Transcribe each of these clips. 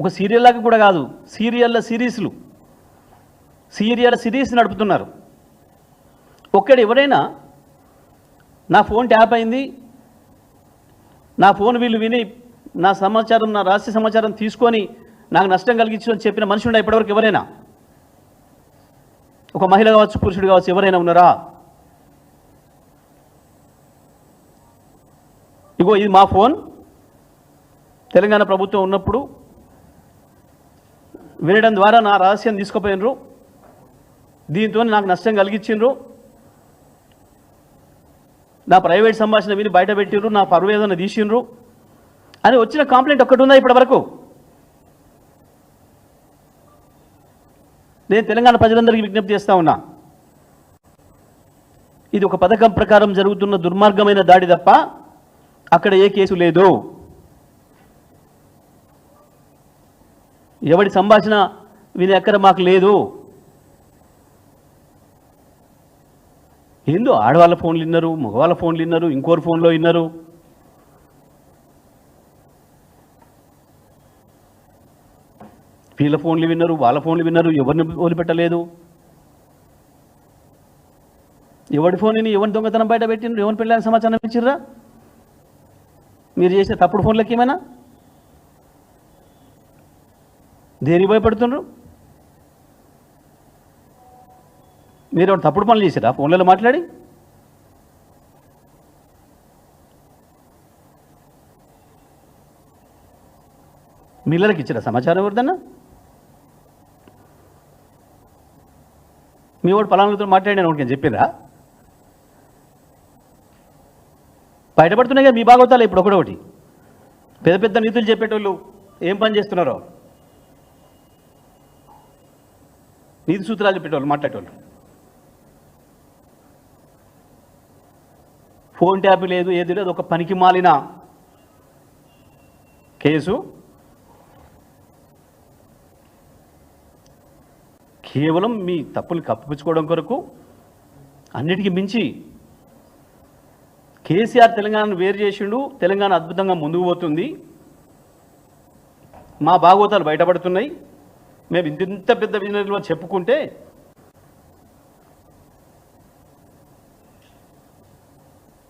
ఒక సీరియల్ లాగా కూడా కాదు. సీరియల్ల సిరీస్లు. సీరియల్ సిరీస్ నడుపుతున్నారు. ఒక్కడు ఎవరైనా నా ఫోన్ ట్యాప్ అయింది నా ఫోన్ వీళ్ళు విని నా సమాచారం నా రహస్య సమాచారం తీసుకొని నాకు నష్టం కలిగించు అని చెప్పిన మనిషి ఉండే ఇప్పటివరకు ఎవరైనా? ఒక మహిళ కావచ్చు పురుషుడు కావచ్చు ఎవరైనా ఉన్నారా? ఇగో ఇది మా ఫోన్. తెలంగాణ ప్రభుత్వం ఉన్నప్పుడు వినడం ద్వారా నా రహస్యం తీసుకుపోయినరు. దీంతో నాకు నష్టం కలిగించిండ్రు నా ప్రైవేట్ సంభాషణ విని బయట పెట్టిండ్రు నా పరువు ఏదైనా తీసిండ్రు అని వచ్చిన కంప్లైంట్ ఒక్కటి ఉందా ఇప్పటి వరకు నేను తెలంగాణ ప్రజలందరికీ విజ్ఞప్తి చేస్తా ఉన్నా. ఇది ఒక పథకం ప్రకారం జరుగుతున్న దుర్మార్గమైన దాడి తప్ప అక్కడ ఏ కేసు లేదు. ఎవడి సంభాషణ వినే అక్కడ మాకు లేదు? ఏందో ఆడవాళ్ళ ఫోన్లు విన్నారు మగవాళ్ళ ఫోన్లు విన్నారు ఇంకోరు ఫోన్లో విన్నారు. వీళ్ళ ఫోన్లు విన్నారు వాళ్ళ ఫోన్లు విన్నారు ఎవరిని వదిలిపెట్టలేదు? ఎవడి ఫోన్ని ఎవరి దొంగతనం బయట పెట్టిండ్రు? ఎవరి పెళ్ళాలని సమాచారం ఇచ్చిర్రా? మీరు చేసిన తప్పుడు ఫోన్లకి ఏమైనా? దేనికి భయపడుతున్నారు మీరు ఏమైనా తప్పుడు పనులు చేశారా? ఫోన్లలో మాట్లాడి. మిల్లలకి ఇచ్చారా? సమాచారం ఎవరిదన్నా? మీ వాడు పలానాలతో మాట్లాడిన వాడికి చెప్పిందా బయటపడుతున్నాయి కదా మీ భాగవతాలు ఇప్పుడు ఒకటొకటి. పెద్ద పెద్ద నీతులు చెప్పేటోళ్ళు ఏం పని చేస్తున్నారో? నీతి సూత్రాలు చెప్పేటోళ్ళు మాట్లాడేటోళ్ళు. ఫోన్ ట్యాప్ లేదు ఏది లేదు ఒక పనికి మాలిన కేసు. కేవలం మీ తప్పులు కప్పిపుచ్చుకోవడం కొరకు అన్నిటికీ మించి కేసీఆర్ తెలంగాణను వేరు చేసిండు తెలంగాణ అద్భుతంగా ముందుకు పోతుంది. మా భాగవతాలు బయటపడుతున్నాయి. మేము ఇంత పెద్ద విజనరీలో చెప్పుకుంటే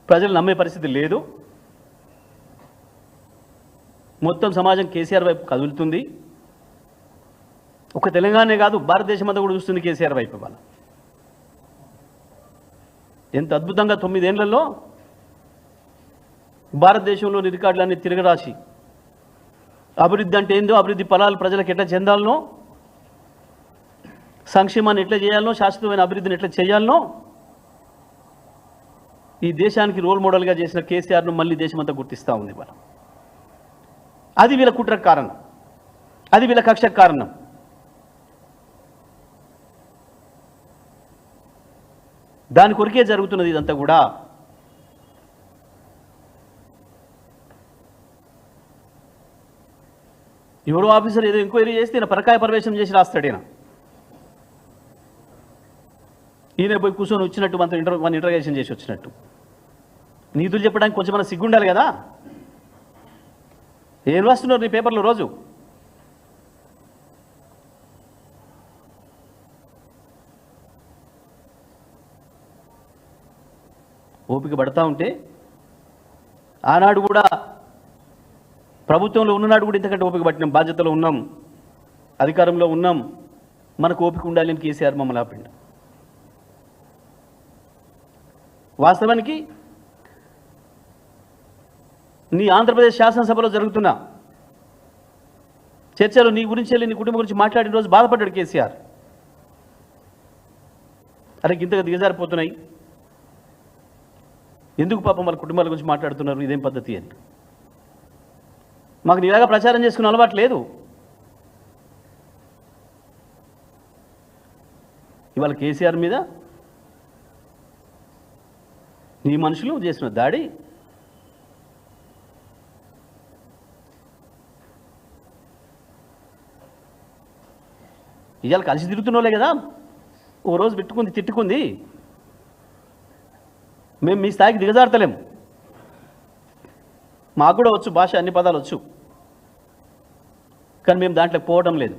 ప్రజలు నమ్మే పరిస్థితి లేదు. మొత్తం సమాజం కేసీఆర్ వైపు కదులుతుంది. ఒక తెలంగాణనే కాదు భారతదేశం అంతా కూడా చూస్తుంది కేసీఆర్ వైపు వాళ్ళ ఎంత అద్భుతంగా తొమ్మిదేళ్ళలో భారతదేశంలో రికార్డులన్నీ తిరగరాసి అభివృద్ధి అంటే ఏందో అభివృద్ధి ఫలాలు ప్రజలకు ఎట్లా చెందాలనో సంక్షేమాన్ని ఎట్లా చేయాలనో శాశ్వతమైన అభివృద్ధిని ఎట్లా చేయాలనో ఈ దేశానికి రోల్ మోడల్గా చేసిన కేసీఆర్ను మళ్ళీ దేశమంతా గుర్తిస్తూ ఉంది ఇవాళ. అది వీళ్ళ కుట్రకు కారణం. అది వీళ్ళ కక్షకు కారణం. దాని కొరికే జరుగుతున్నది ఇదంతా కూడా ఎవరో ఆఫీసర్ ఏదో ఎంక్వైరీ చేస్తే ఈయన పరకాయ ప్రవేశం చేసి రాస్తాడు ఈయన ఈయన పోయి కూర్చొని వచ్చినట్టు మనతో ఇంటర్ మన ఇంటర్గేషన్ చేసి వచ్చినట్టు. నీతులు చెప్పడానికి కొంచెం మన సిగ్గుండాలి కదా? ఏం రాస్తున్నారు నీ పేపర్లో రోజు? ఓపిక పడతా ఉంటే ఆనాడు కూడా ప్రభుత్వంలో ఉన్ననాడు కూడా ఇంతకంటే ఓపిక పట్టినాం బాధ్యతలో ఉన్నాం అధికారంలో ఉన్నాం మనకు ఓపిక ఉండాలని కేసీఆర్ మమ్మల్ని ఆపిండు. వాస్తవానికి నీ ఆంధ్రప్రదేశ్ శాసనసభలో జరుగుతున్న చర్చలు నీ గురించి వెళ్ళి నీ కుటుంబం గురించి మాట్లాడిన రోజు బాధపడ్డాడు కేసీఆర్. అరే ఇంతగా దిగజారిపోతున్నాయి. ఎందుకు పాపం వాళ్ళ కుటుంబాల గురించి మాట్లాడుతున్నారు ఇదేం పద్ధతి అని? మాకు నీలాగా ప్రచారం చేసుకునే అలవాటు లేదు. ఇవాళ కేసీఆర్ మీద నీ మనుషులు చేసిన దాడి. ఇవాళ కలిసి తిరుగుతున్నోలే కదా. ఓ రోజు పెట్టుకుంది తిట్టుకుంది. మేము మీ స్థాయికి దిగజారతలేము మాకు కూడా వచ్చు భాష అన్ని పదాలు వచ్చు. కానీ మేము దాంట్లో పోవడం లేదు.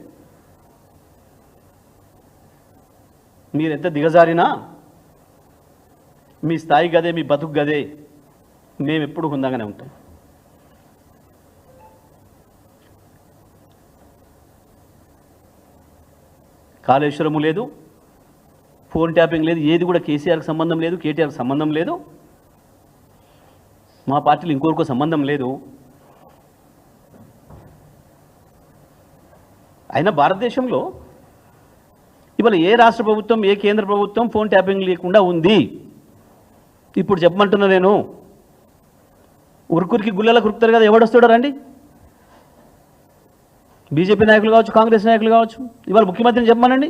మీరు ఎంత దిగజారినా మీ స్థాయి గదే మీ బతుకు గదే మేము ఎప్పుడు హుందంగానే ఉంటాం. కాళేశ్వరము లేదు ఫోన్ ట్యాపింగ్ లేదు ఏది కూడా కేసీఆర్కి సంబంధం లేదు కేటీఆర్కి సంబంధం లేదు మా పార్టీలు ఇంకొకరికో సంబంధం లేదు. అయినా భారతదేశంలో ఇవాళ ఏ రాష్ట్ర ప్రభుత్వం ఏ కేంద్ర ప్రభుత్వం ఫోన్ ట్యాపింగ్ లేకుండా ఉంది? ఇప్పుడు చెప్పమంటున్నా నేను. ఉరుకురికి గుల్లెల కురుకుతారు కదా ఎవడొస్తాడో రండి. బీజేపీ నాయకులు కావచ్చు కాంగ్రెస్ నాయకులు కావచ్చు ఇవాళ ముఖ్యమంత్రిని చెప్పమనండి.